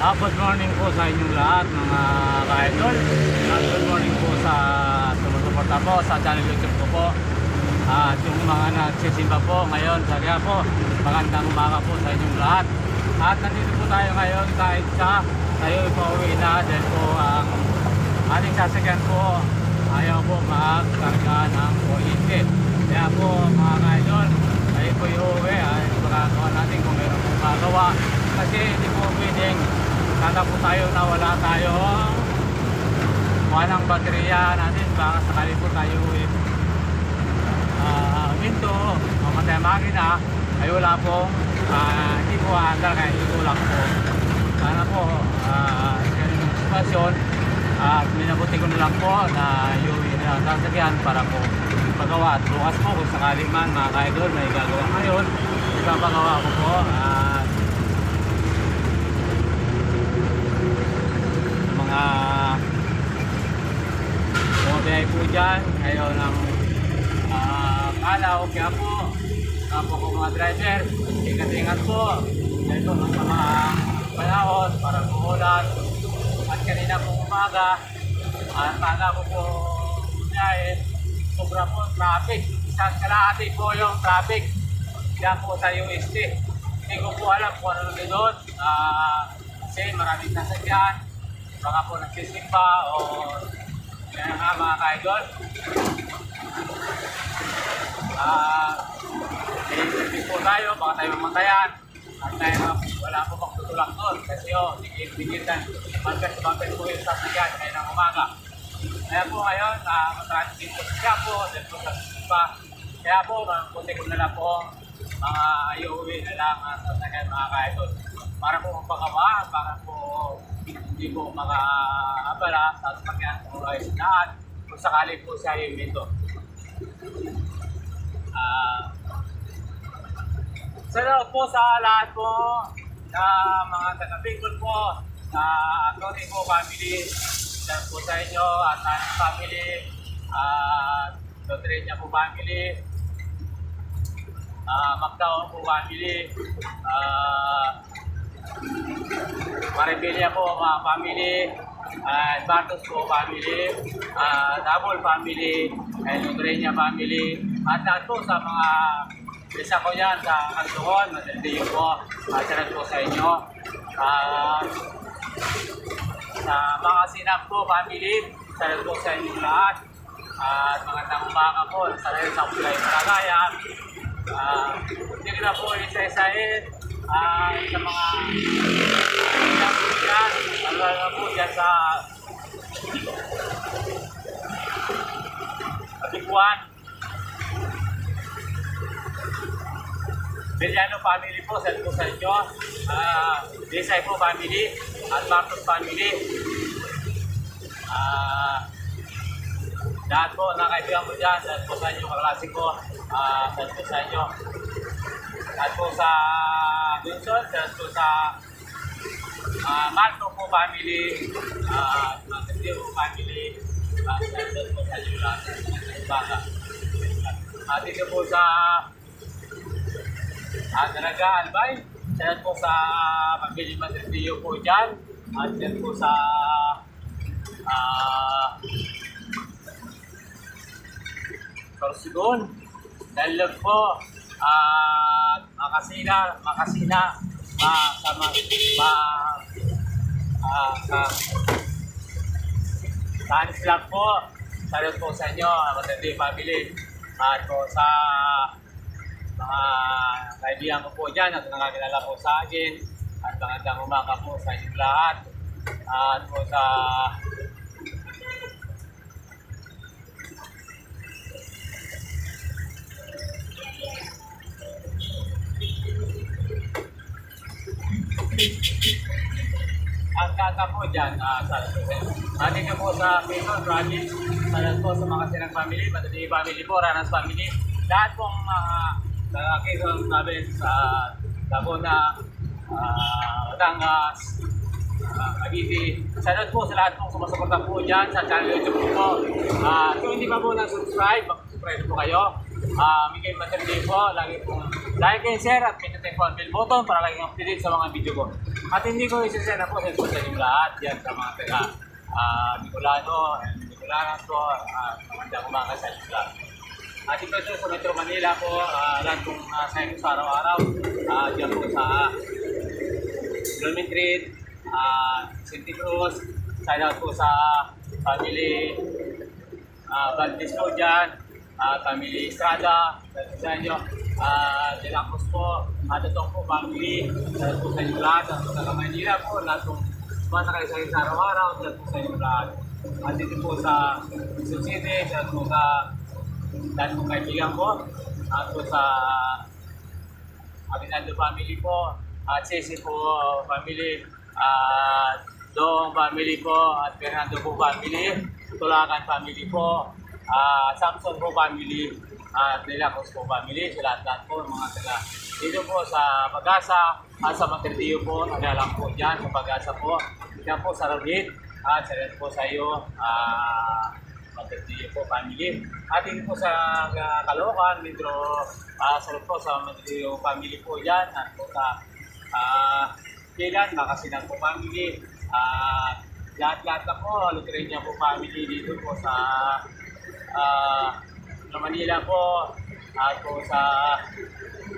Ah, good morning po sa inyong lahat mga ka-idol. At good morning po sa sumusuporta po sa channel YouTube ko po. At yung mga nagsisimba po ngayon sa po, magandang umaga po sa inyong lahat. At nandito po tayo ngayon kahit sa tayo pauwi na dahil po ang ating sasakyan po ayaw po magkarga ng kuryente. Kaya po mga ka-idol, tayo po iuwi ay magagawa natin kung meron pong magawa. Kasi hindi po pwedeng Kala po tayo na wala tayong walang baterya natin baka sakali po tayo eh, uh, winto mamatay ang makina. Ay wala pong ah, hindi po handal kaya ikulang po. Sana po uh, ganun yung sitwasyon. At minabuti ko na lang po na yung uh, sasakyan para po pagawa at bukas po kung sakali man mga ka-idol may gagawa ngayon ipapagawa ko po. At mga bumabiyay po dyan. Ngayon ang uh, kalaw kaya po. Kapo ko mga driver. Ingat-ingat po. Dahil po sa mga panahon para umulan at kanina po umaga at kala ko po dahil sobra po traffic. Isang kalahati po yung traffic. Diyan po sa UST hindi ko po alam kung ano na doon Ah, kasi maraming nasagyan baka po nagsisimba o kaya nga mga ka-idol. Ah, uh, po tayo, baka tayo mamatayan. At tayo wala po bang tutulak doon kasi o, digil-digil na magkas magkas po yung sasakyan ngayon ng umaga. Kaya po ngayon, uh, matransit po siya po, dahil po sa simba. Kaya po, mabuti ko na lang po mga ayuwi na lang ang sasakyan mga ka-idol. Para po mapagawa, para po hindi po maka-abala sa sasakyan kung ay sinaan kung sakali po siya yung ito. Ah, Salamat po sa lahat po na mga taga-Bicol po, sa Tony po family, salamat po sa inyo, at sa family, at Dodrenya po family, ah Macdown po family, ah Maribelia po mga family, uh, Bartos po family, uh, Double family, and family, at lahat po sa mga isa ko yan sa Kantuhon, Madaldiyo po, at salamat po sa inyo. Uh, sa mga sinap po family, salamat po sa inyo lahat. At magandang umaga po. Sa rin sa Kulay Paragaya. Uh, hindi na po isa-isahin ah sa mga yan po na po dyan sa Abikuan. Beliano family po, sa po sa inyo. Ah, Desay po family at Marcos family. Ah, lahat po na kaibigan ko dyan, sa po sa inyo, kaklase ko, ah, sa po sa inyo. At sa Dunson, at sa uh, Marco po family, uh, Matthew po family, at uh, po sa Jula, Baga. At dito po sa uh, Albay, dyan po sa Pagbiling Matthew po dyan, at po sa uh, Sorsigon, Dalog po, at makasina, makasina, ma, sa ma, ma, ah, sa, lang po, salut po sa inyo, matindi family, at po sa mga kaibigan ko po dyan at nakakilala po sa akin, at magandang umaga po sa inyong lahat, at po sa Ang kaka po dyan, uh, sa At dito po sa Quezon Province, salat po sa mga sinang family, Madali family po, Ranas family, lahat pong mga sa Quezon Province, sa Laguna, uh, Batangas, uh, Cavite. Salat po sa lahat pong sumusuporta po dyan sa channel YouTube ko po. Uh, kung hindi pa po nag-subscribe, mag-subscribe po kayo. Ah, Miguel Matindi po, lagi pong like and share at pindutin po ang bell button para lagi kang updated sa mga video ko. At hindi ko isasya na po sa sa inyong lahat. Yan sa mga taga ah, Bicolano, and Bicolano po, ah, magandang umaga sa inyong lahat. At ito ito sa Metro Manila po, ah, lahat kong uh, sa inyo sa araw-araw, ah, dyan po sa Bloomingtreet, ah, Santa Cruz, shout out po sa family uh, Valdez po dyan, ah, family Estrada, sa inyo, uh, Delacos po, at itong po family, sa po sa inyo lahat, at sa Manila po, lahat kong bata kayo sa sa araw-araw, sa po sa inyo lahat. At dito po sa Quezon City, sa po sa lahat kong kaibigan po, at po sa Aguinaldo family po, at Sisi po family, at Dong family po, at Fernando po family, Tulakan family po, at Samson po family, at Delacos po family, sa lahat-lahat po, mga taga dito po sa Pagasa, at sa Materdio po, nagalang po dyan, sa Pagasa po, dyan po sa Rodit, at sa po sa iyo, ah, Materdio po family. At dito po sa uh, Caloocan, Metro, ah, sa po sa Materdio family po dyan, at po sa ah, Kailan, Makasinan po family, at lahat-lahat na po, Lutrenia po family dito po sa ah, sa Manila po, at po sa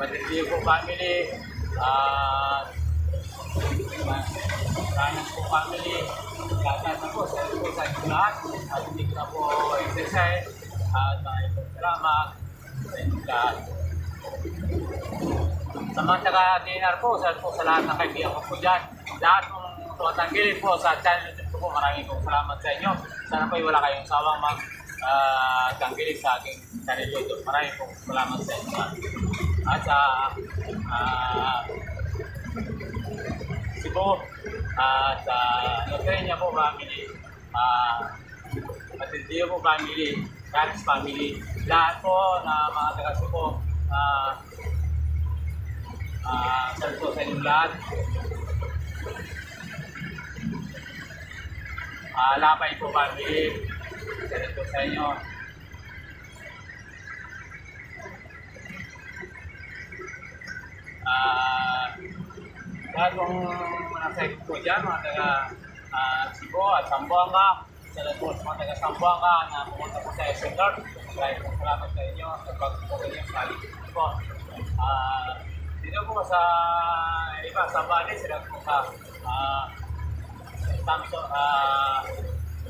Materdio po family, at Kanan po family, lahat na po sa po sa lahat, at hindi ko na po exercise, at maraming po salamat sa inyo lahat. Sa mga taga-DNR po, sa, po sa lahat ng kaibigan ko po dyan, lahat ng tumatanggilit po sa channel po, maraming po salamat sa inyo. Sana po wala kayong sawang mag uh, tanggilit sa aking channel YouTube. Maraming po salamat sa inyo. At sa ah, Cebu, at sa Nutrenia po family, uh, Matildio po family, Caris family, lahat po na mga taga Cebu, ah, Ah, uh, po sa inyong lahat. Ah, lapay po family. Salut po sa inyo. Ah, lahat kong nasa ikot po dyan, mga taga ah, Cebu at Zamboanga. Salut po sa mga taga Zamboanga na pumunta po sa SM North. Maraming po salamat sa inyo sa pagpupunta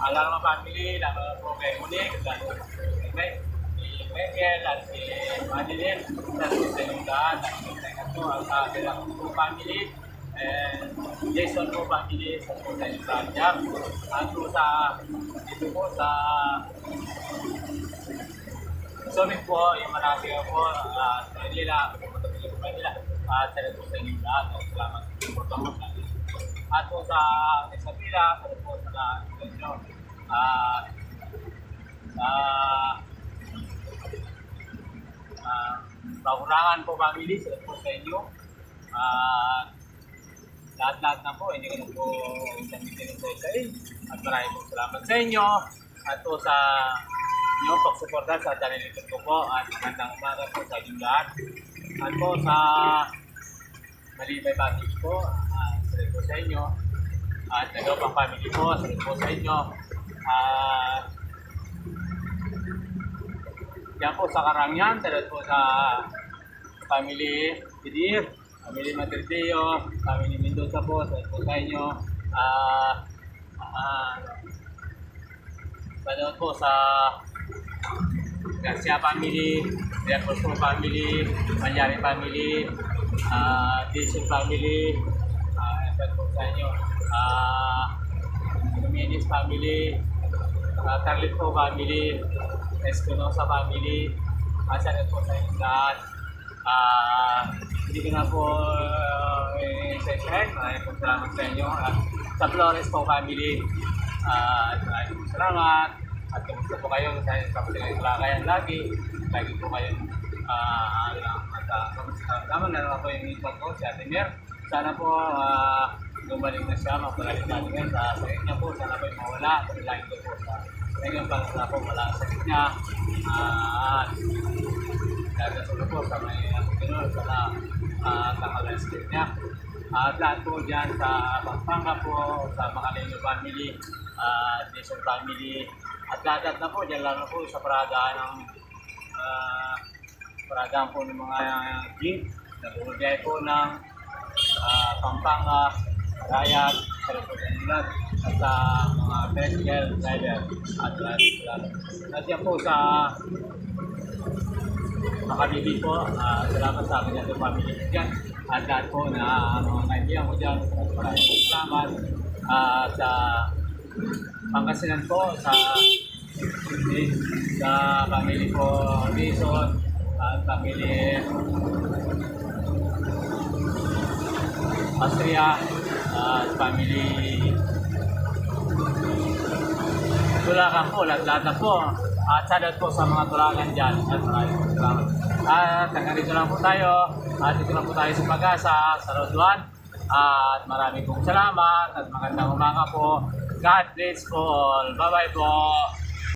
ah Alarma family lalo po kay Munik lalo kay May si Michael at si Madeline at si Selundan at si Tegato at sa sila po family and Jason po family sa po sa Instagram at po sa dito po sa Summit po, yung Manasio po, at uh, Manila, pumunta po sa Manila, at sa po sa inyo lahat, at salamat po sa mga At po sa Isabela, sa inyo, at sa uh, Pakurangan po family, sa po sa inyo, at lahat-lahat na po, hindi ko na po gamitin sa inyo, at maraming po salamat sa inyo, at po sa nyo pagsuporta sa channel YouTube ko po. At magandang umaga po sa inyong lahat. At po sa Malibay Package po, uh, po sa inyo. At nagawang family po, salit po sa inyo. At yan po sa Karangyan, salit po sa family Didir, family Madrideo, family Mendoza po, salit po sa inyo. Ah, Panood po sa Garcia family, po family, Manyari family, uh, Jason family, uh, uh, po sa inyo, uh, Luminis family, uh, Carlit po family, Espinosa family, uh, sana po sa inyo lahat. Uh, hindi ko na po uh, i-session, maraming po salamat sa inyo. Uh, sa Flores po family, uh, maraming po salamat. At kumusta po kayo sa kapatid ng Kalakayan lagi. Lagi po kayong uh, at uh, kamusta. Tama na naman po yung ipat ko, si Ate Mer. Sana po uh, gumaling na siya, mapagaling natin ngayon sa sakit niya po. Sana yung mawala. Lagi ko po sa ngayon pang sana po wala sa sakit niya. Uh, nagkakasulo po sa may Pinoy sa uh, Tangalan Street niya. At lahat po dyan sa Pampanga po, sa Makalino family, uh, Jason family, at lahat na po dyan lang na po sa Praga ng uh, Praga po ng mga jeep, nagugulay po ng uh, Pampanga, Rayat, Salapunan, at sa mga tricycle driver at lahat. At yan po sa Makabibig po, ah, salamat sa akin at family ko dyan. At lahat po na mga kaibigan ko dyan, maraming po salamat. Ah, sa Pangasinan po, sa sa family ko Dison, at family Austria, at family Tulakan po, lahat-lahat na po. At sadat po sa mga tulakan dyan. At maraming salamat. At hanggang dito lang po tayo. At dito lang po tayo sa pag-asa, sa Road 1. At maraming pong salamat at magandang umaga po. God bless po all. Bye-bye po.